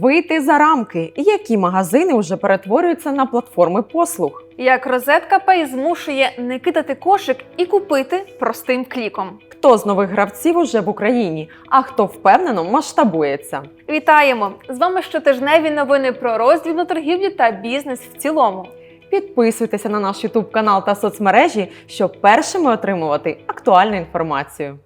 Вийти за рамки, які магазини вже перетворюються на платформи послуг. Як розетка Pay змушує не кидати кошик і купити простим кліком. Хто з нових гравців уже в Україні, а хто впевнено масштабується. Вітаємо! З вами щотижневі новини про роздільну торгівлю та бізнес в цілому. Підписуйтеся на наш YouTube канал та соцмережі, щоб першими отримувати актуальну інформацію.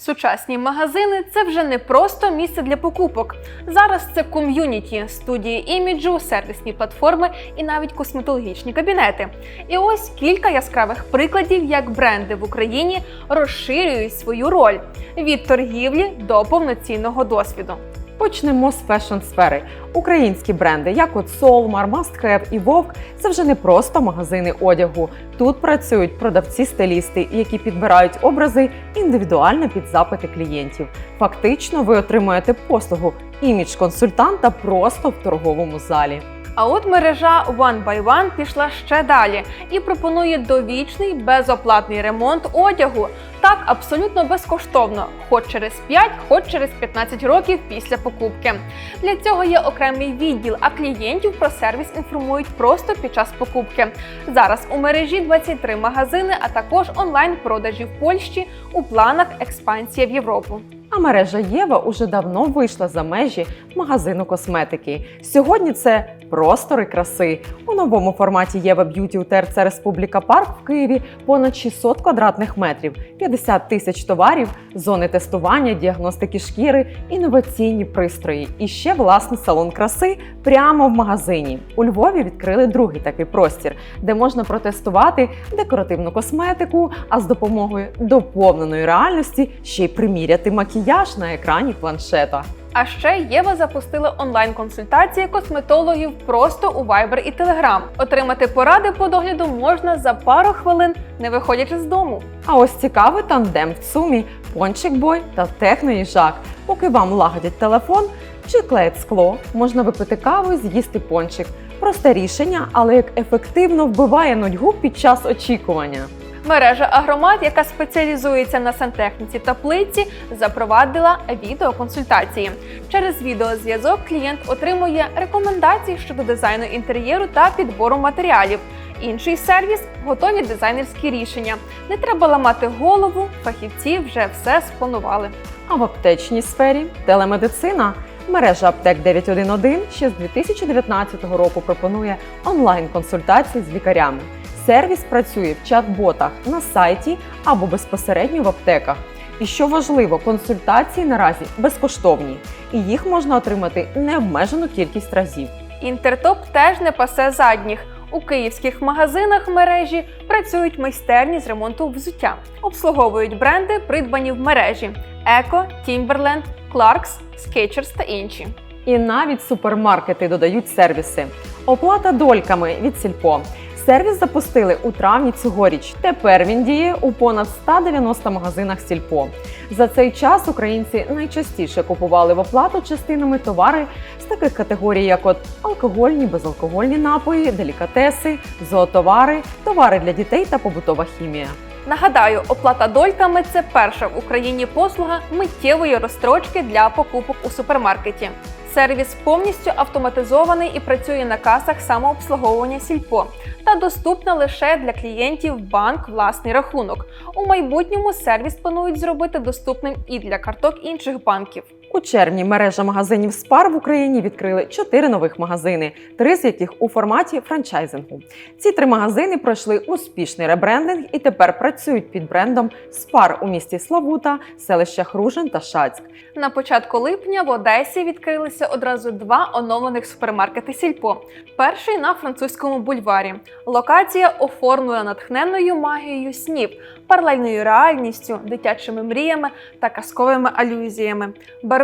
Сучасні магазини це вже не просто місце для покупок. Зараз це ком'юніті, студії іміджу, сервісні платформи і навіть косметологічні кабінети. І ось кілька яскравих прикладів, як бренди в Україні розширюють свою роль від торгівлі до повноцінного досвіду. Почнемо з фешн-сфери. Українські бренди, як от Must Have і Вовк, це вже не просто магазини одягу. Тут працюють продавці-стилісти, які підбирають образи індивідуально під запити клієнтів. Фактично, ви отримуєте послугу імідж-консультанта просто в торговому залі. А от мережа One by One пішла ще далі і пропонує довічний безоплатний ремонт одягу. Так, абсолютно безкоштовно, хоч через 5, хоч через 15 років після покупки. Для цього є окремий відділ, а клієнтів про сервіс інформують просто під час покупки. Зараз у мережі 23 магазини, а також онлайн-продажі в Польщі у планах експансія в Європу. А мережа Єва уже давно вийшла за межі магазину косметики. Сьогодні це простори краси. У новому форматі Єва Б'юті у ТРЦ Республіка Парк в Києві понад 600 квадратних метрів, 50 тисяч товарів, зони тестування, діагностики шкіри, інноваційні пристрої і ще власний салон краси прямо в магазині. У Львові відкрили другий такий простір, де можна протестувати декоративну косметику, а з допомогою доповненої реальності ще й приміряти макіяж на екрані планшета. А ще Єва запустила онлайн-консультації косметологів просто у Viber і Telegram. Отримати поради по догляду можна за пару хвилин, не виходячи з дому. А ось цікавий тандем в ЦУМі Пончик Бой та Техноїжак. Поки вам лагодять телефон чи клеять скло, можна випити каву і з'їсти пончик. Просте рішення, але як ефективно вбиває нудьгу під час очікування. Мережа Агромат, яка спеціалізується на сантехніці та плитці, запровадила відеоконсультації. Через відеозв'язок клієнт отримує рекомендації щодо дизайну інтер'єру та підбору матеріалів. Інший сервіс готові дизайнерські рішення. Не треба ламати голову, фахівці вже все спланували. А в аптечній сфері телемедицина. Мережа аптек 911 ще з 2019 року пропонує онлайн-консультації з лікарями. Сервіс працює в чат-ботах на сайті або безпосередньо в аптеках. І що важливо, консультації наразі безкоштовні, і їх можна отримати необмежену кількість разів. Інтертоп теж не пасе задніх. У київських магазинах мережі працюють майстерні з ремонту взуття, обслуговують бренди, придбані в мережі: Еко, Timberland, Clarks, Skechers та інші. І навіть супермаркети додають сервіси. Оплата дольками від Сільпо. Сервіс запустили у травні цьогоріч. Тепер він діє у понад 190 магазинах Сільпо. За цей час українці найчастіше купували в оплату частинами товари з таких категорій, як от алкогольні, безалкогольні напої, делікатеси, зоотовари, товари для дітей та побутова хімія. Нагадаю, оплата дольками це перша в Україні послуга миттєвої розстрочки для покупок у супермаркеті. Сервіс повністю автоматизований і працює на касах самообслуговування сільпо та доступна лише для клієнтів банк власний рахунок. У майбутньому сервіс планують зробити доступним і для карток інших банків. У червні мережа магазинів Спар в Україні відкрили чотири нових магазини, три з яких у форматі франчайзингу. Ці три магазини пройшли успішний ребрендинг і тепер працюють під брендом Спар у місті Славута, селищах Ружин та Шацьк. На початку липня в Одесі відкрилися одразу два оновлених супермаркети Сільпо. Перший на французькому бульварі. Локація оформлена натхненною магією снів, паралельною реальністю, дитячими мріями та казковими алюзіями.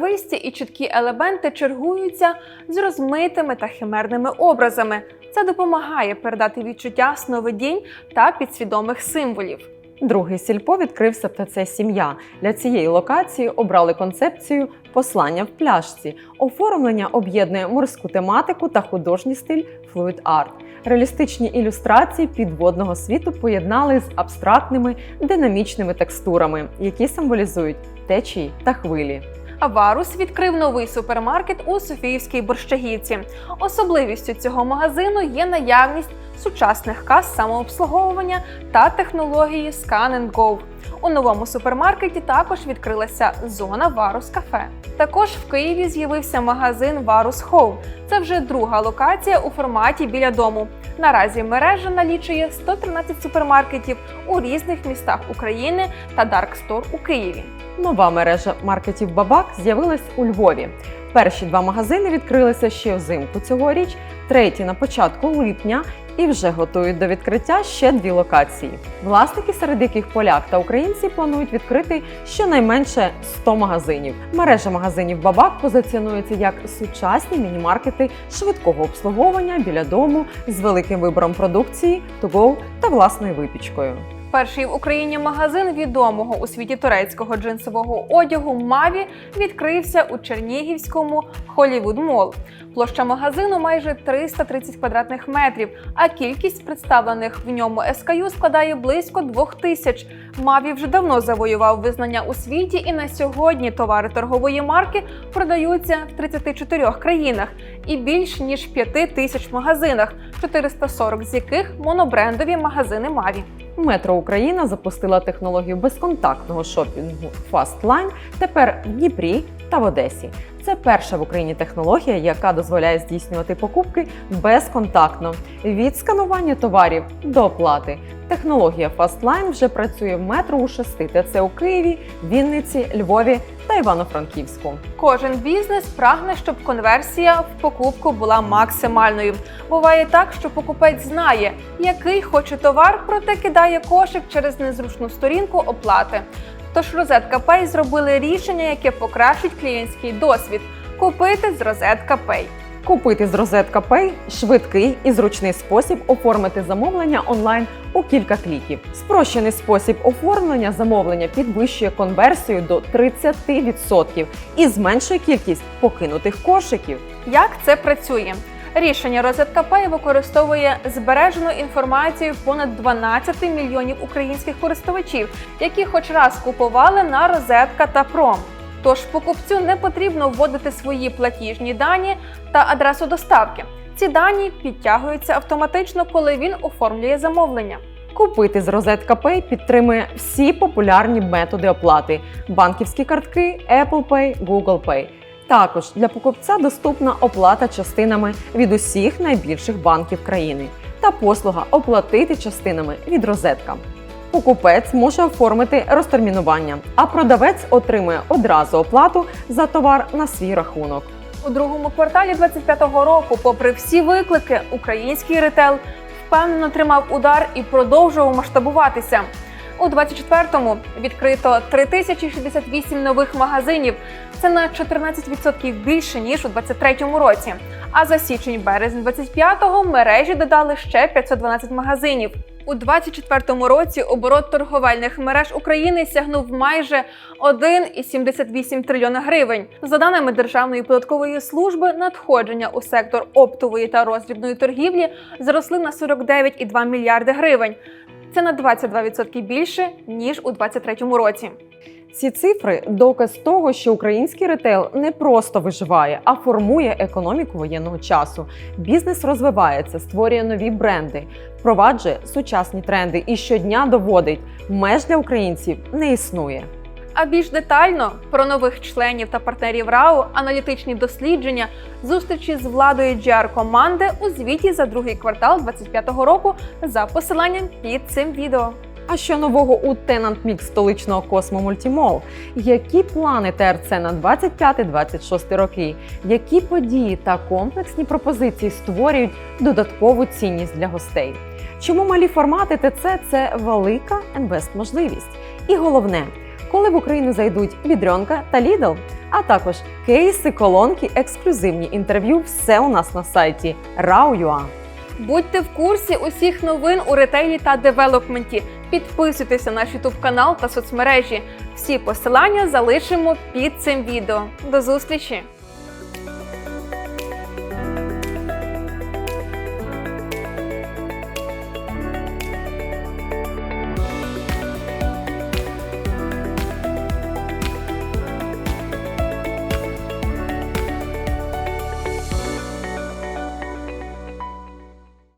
Барвисті і чіткі елементи чергуються з розмитими та химерними образами. Це допомагає передати відчуття сновидінь та підсвідомих символів. Другий сільпо відкрився ТЦ Сім'я. Для цієї локації обрали концепцію послання в пляшці. Оформлення об'єднує морську тематику та художній стиль флуїд арт. Реалістичні ілюстрації підводного світу поєднали з абстрактними динамічними текстурами, які символізують течії та хвилі. А Варус відкрив новий супермаркет у Софіївській Борщагівці. Особливістю цього магазину є наявність сучасних кас самообслуговування та технології Scan Go. У новому супермаркеті також відкрилася зона Варус Кафе. Також в Києві з'явився магазин Варус Home. Це вже друга локація у форматі біля дому. Наразі мережа налічує 113 супермаркетів у різних містах України та Store у Києві. Нова мережа маркетів Бабак з'явилась у Львові. Перші два магазини відкрилися ще взимку цьогоріч, третій на початку липня і вже готують до відкриття ще дві локації. Власники, серед яких поляк та українці планують відкрити щонайменше 100 магазинів. Мережа магазинів Бабак позиціонується як сучасні міні-маркети швидкого обслуговування біля дому з великим вибором продукції, to-go та власною випічкою. Перший в Україні магазин відомого у світі турецького джинсового одягу Маві відкрився у Чернігівському Холівуд Мол. Площа магазину майже 330 квадратних метрів, а кількість представлених в ньому SKU складає близько двох тисяч. Маві вже давно завоював визнання у світі, і на сьогодні товари торгової марки продаються в 34 країнах і більш ніж 5 тисяч магазинах, 440 з яких монобрендові магазини Маві. Метро Україна запустила технологію безконтактного шопінгу Fastline тепер в Дніпрі та в Одесі. Це перша в Україні технологія, яка дозволяє здійснювати покупки безконтактно від сканування товарів до оплати. Технологія Fastline вже працює в метро у шести ТЦ у Києві, Вінниці, Львові та Івано-Франківську. Кожен бізнес прагне, щоб конверсія в покупку була максимальною. Буває так, що покупець знає, який хоче товар, проте кидає кошик через незручну сторінку оплати. Тож розетка Pay зробили рішення, яке покращить клієнтський досвід купити з розетка Pay. Купити з Розетка Pay – швидкий і зручний спосіб оформити замовлення онлайн у кілька кліків. Спрощений спосіб оформлення замовлення підвищує конверсію до 30% і зменшує кількість покинутих кошиків. Як це працює? Рішення Розетка Pay використовує збережену інформацію понад 12 мільйонів українських користувачів, які хоч раз купували на Розетка та Пром. Тож покупцю не потрібно вводити свої платіжні дані та адресу доставки. Ці дані підтягуються автоматично, коли він оформлює замовлення. Купити з Розетка Pay підтримує всі популярні методи оплати: банківські картки, Apple Pay, Google Pay. Також для покупця доступна оплата частинами від усіх найбільших банків країни та послуга оплатити частинами від розетка. Покупець може оформити розтермінування, а продавець отримує одразу оплату за товар на свій рахунок. У другому кварталі 25-го року, попри всі виклики, український ретел впевнено тримав удар і продовжував масштабуватися. У 24-му відкрито 3068 нових магазинів. Це на 14% більше ніж у 23-му році. А за січень-березень 25-го мережі додали ще 512 магазинів. У 24-му році оборот торговельних мереж України сягнув майже 1,78 трильйона гривень. За даними Державної податкової служби, надходження у сектор оптової та роздрібної торгівлі зросли на 49,2 мільярди гривень. Це на 22% більше ніж у 23-му році. Ці цифри доказ того, що український ретейл не просто виживає, а формує економіку воєнного часу. Бізнес розвивається, створює нові бренди, впроваджує сучасні тренди і щодня доводить, меж для українців не існує. А більш детально про нових членів та партнерів РАО, аналітичні дослідження, зустрічі з владою GR команди у звіті за другий квартал 2025 року за посиланням під цим відео. А що нового у Tenant Mix столичного Космо Мультімол? Які плани ТРЦ на 25-26 роки? Які події та комплексні пропозиції створюють додаткову цінність для гостей? Чому малі формати ТЦ це велика інвест-можливість? І головне, коли в Україну зайдуть Бідрьонка та Lidl? А також кейси, колонки, ексклюзивні інтерв'ю все у нас на сайті rau.ua. Будьте в курсі усіх новин у ретейлі та девелопменті. Підписуйтеся на наш YouTube канал та соцмережі. Всі посилання залишимо під цим відео. До зустрічі!